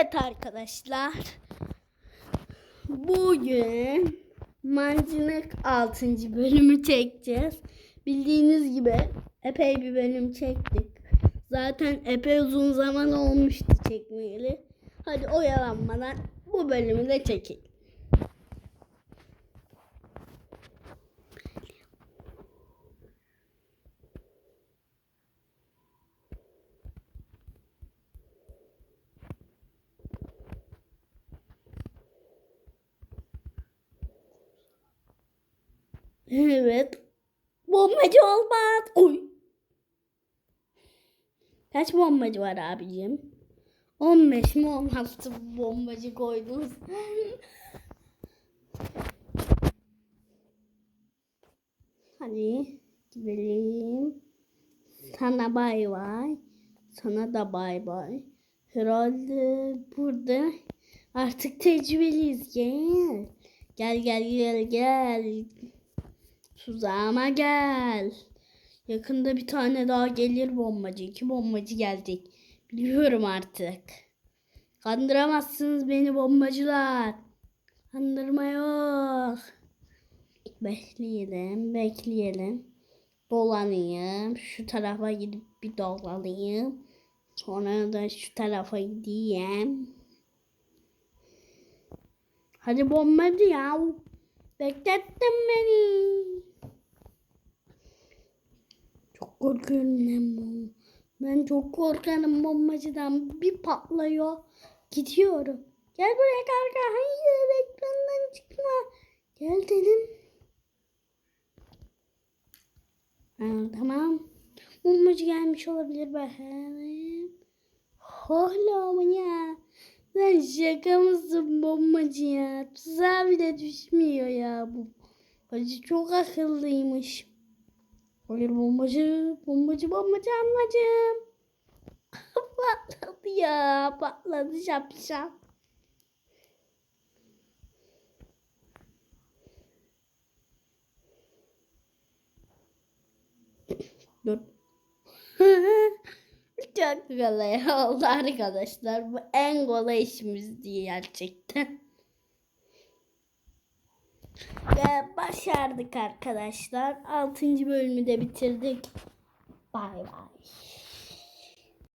Evet arkadaşlar. Bugün Mancınık 6. bölümü çekeceğiz. Bildiğiniz gibi epey bir bölüm çektik. Zaten epey uzun zaman olmuştu çekmeyeli. Hadi oyalanmadan bu bölümü de çekelim. Evet. Bombacı olmaz. Oy. Kaç bombacı var abicim? 15 mi 16 bombacı koydunuz? Hadi gidelim. Sana bay bay. Sana da bay bay. Herhalde burada artık tecrübeliyiz. Gel. Gel gel gel gel. Tuzağıma gel. Yakında bir tane daha gelir bombacı. İki bombacı gelecek. Biliyorum artık. Kandıramazsınız beni bombacılar. Kandırma yok. Bekleyelim, bekleyelim. Dolanayım. Şu tarafa gidip bir dolanayım. Sonra da şu tarafa gideyim. Hadi bombacı ya. Beklettin beni. Çok korkuyorum ben çok korkarım bombacıdan. Bir patlıyor. Gidiyorum. Gel buraya kanka. Hayır ekrandan çıkma. Gel dedim. Ha, tamam. Bombacı gelmiş olabilir bakalım. Mı ya? Sen şaka mısın bombacı ya? Tuzağa bile düşmüyor ya bu. Bombacı çok akıllıymış. Hayır bombacı, bombacı, bombacı anlacım. patladı ya, patladı şapşal. Dur. Çok kolay oldu arkadaşlar. Bu en kolay işimizdi gerçekten. Ve başardık arkadaşlar. 6. bölümü de bitirdik. Bay bay.